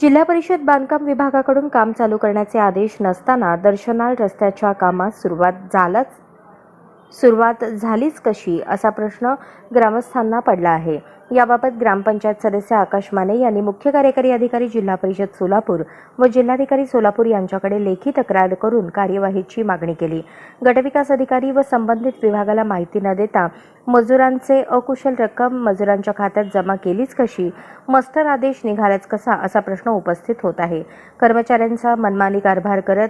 जिल्हा परिषद बांधकाम विभागाकडून काम चालू करण्याचे आदेश नसताना दर्शनाल रस्त्याच्या कामास सुरुवात झालाच सुरुवात झालीच कशी असा प्रश्न ग्रामस्थांना पडला आहे. याबाबत ग्रामपंचायत सदस्य आकाश माने यांनी मुख्य कार्यकारी अधिकारी जिल्हा परिषद सोलापूर व जिल्हाधिकारी सोलापूर यांच्याकडे लेखी तक्रार करून कार्यवाहीची मागणी केली. गटविकास अधिकारी व संबंधित विभागाला माहिती न देता मजुरांचे अकुशल रक्कम मजुरांच्या खात्यात जमा केलीच कशी? मस्टर आदेश निघालाच कसा? असा प्रश्न उपस्थित होत आहे. कर्मचाऱ्यांचा मनमानी कारभार करत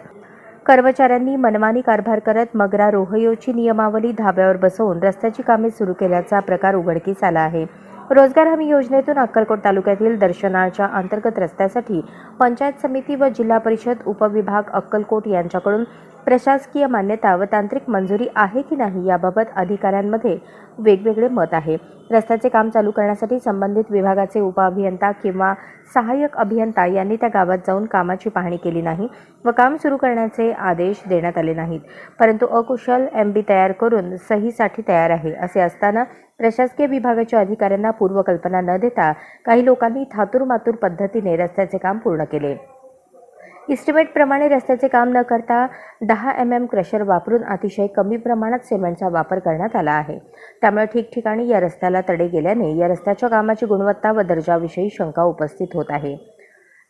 कर्मचाऱ्यांनी मनमानी कारभार करत मगरा रोहयोची नियमावली धाब्यावर बसवून रस्त्याची कामे सुरू केल्याचा प्रकार उघडकीस आला आहे. रोजगार हमी योजनेतून अक्कलकोट तालुक्यातील दर्शनाच्या अंतर्गत रस्त्यासाठी पंचायत समिती व जिल्हा परिषद उपविभाग अक्कलकोट यांच्याकडून प्रशासकीय मान्यता व तांत्रिक मंजुरी आहे की नाही याबाबत अधिकाऱ्यांमध्ये वेगवेगळे मत आहे. रस्त्याचे काम चालू करण्यासाठी संबंधित विभागाचे उपअभियंता किंवा सहाय्यक अभियंता यांनी त्या गावात जाऊन कामाची पाहणी केली नाही व काम सुरू करण्याचे आदेश देण्यात आले नाहीत. परंतु अकुशल एम बी तयार करून सहीसाठी तयार आहे असे असताना प्रशासकीय विभागाच्या अधिकाऱ्यांना पूर्वकल्पना न देता काही लोकांनी थातूरमातूर पद्धतीने रस्त्याचे काम पूर्ण केले. इस्टिमेटप्रमाणे रस्त्याचे काम न करता दहा एम एम क्रशर वापरून अतिशय कमी प्रमाणात सिमेंटचा वापर करण्यात आला आहे. त्यामुळे ठिकठिकाणी या रस्त्याला तडे गेल्याने या रस्त्याच्या कामाची गुणवत्ता व दर्जाविषयी शंका उपस्थित होत आहे.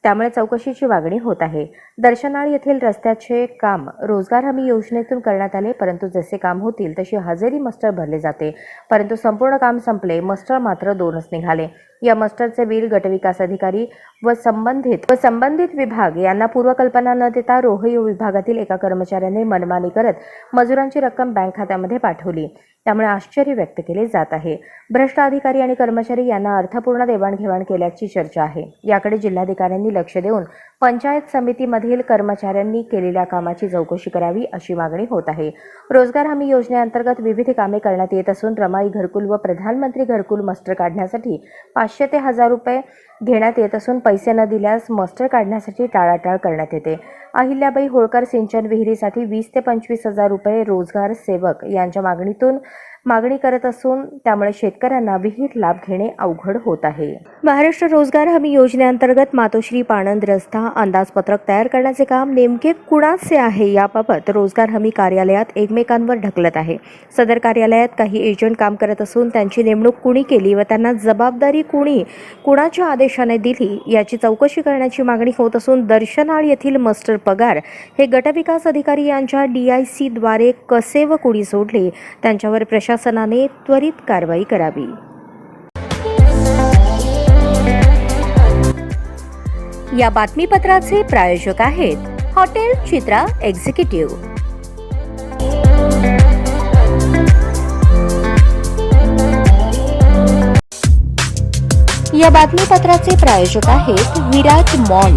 त्यामुळे चौकशीची मागणी होत आहे. दर्शनाळ येथील रस्त्याचे काम रोजगार हमी योजनेतून करण्यात आले परंतु जसे काम होतील तशी हजेरी मस्टर भरले जाते. परंतु संपूर्ण काम संपले मस्टर मात्र दोनच निघाले. या मस्टरचे बिल गटविकास अधिकारी व संबंधित व संबंधित विभाग यांना पूर्वकल्पना न देता रोहयो विभागातील एका कर्मचाऱ्याने मनमानी करत मजुरांची रक्कम बँक खात्यामध्ये पाठवली. त्यामुळे आश्चर्य व्यक्त केले जात आहे. भ्रष्ट अधिकारी आणि कर्मचारी यांना अर्थपूर्ण देवाणघेवाण केल्याची चर्चा आहे. याकडे जिल्हाधिकाऱ्यांनी लक्ष देऊन पंचायत समितीमधील कर्मचाऱ्यांनी केलेल्या कामाची चौकशी करावी अशी मागणी होत आहे. रोजगार हमी योजनेअंतर्गत विविध कामे करण्यात येत असून रमाई घरकुल व प्रधानमंत्री घरकुल मस्टर काढण्यासाठी पाचशे ते हजार रुपये घेण्यात येत असून पैसे न दिल्यास मस्टर काढण्यासाठी टाळाटाळ करण्यात येते. अहिल्याबाई होळकर सिंचन विहिरीसाठी वीस ते पंचवीस हजार रुपये रोजगार सेवक यांच्या मागणीतून मागणी करत असून त्यामुळे शेतकऱ्यांना विहित लाभ घेणे अवघड होत आहे. महाराष्ट्र रोजगार हमी योजनेअंतर्गत मातोश्री पाणंद रस्ता अंदाजपत्रक तयार करण्याचे काम नेमके कुणाचे आहे याबाबत रोजगार हमी कार्यालयात एकमेकांवर ढकलत आहे. सदर कार्यालयात काही एजंट काम करत असून त्यांची नेमणूक कुणी केली व त्यांना जबाबदारी कुणी कुणाच्या आदेशाने दिली याची चौकशी करण्याची मागणी होत असून दर्शनाळ येथील मस्टर पगार हे गटविकास अधिकारी यांच्या डी आय कसे व कुणी सोडले त्यांच्यावर प्रशासनाने त्वरित कारवाई करावी. या बातमीपत्राचे प्रायोजक आहेत हॉटेल चित्रा एक्झिक्युटिव्ह. या बातमीपत्राचे प्रायोजक आहेत विराट मॉल.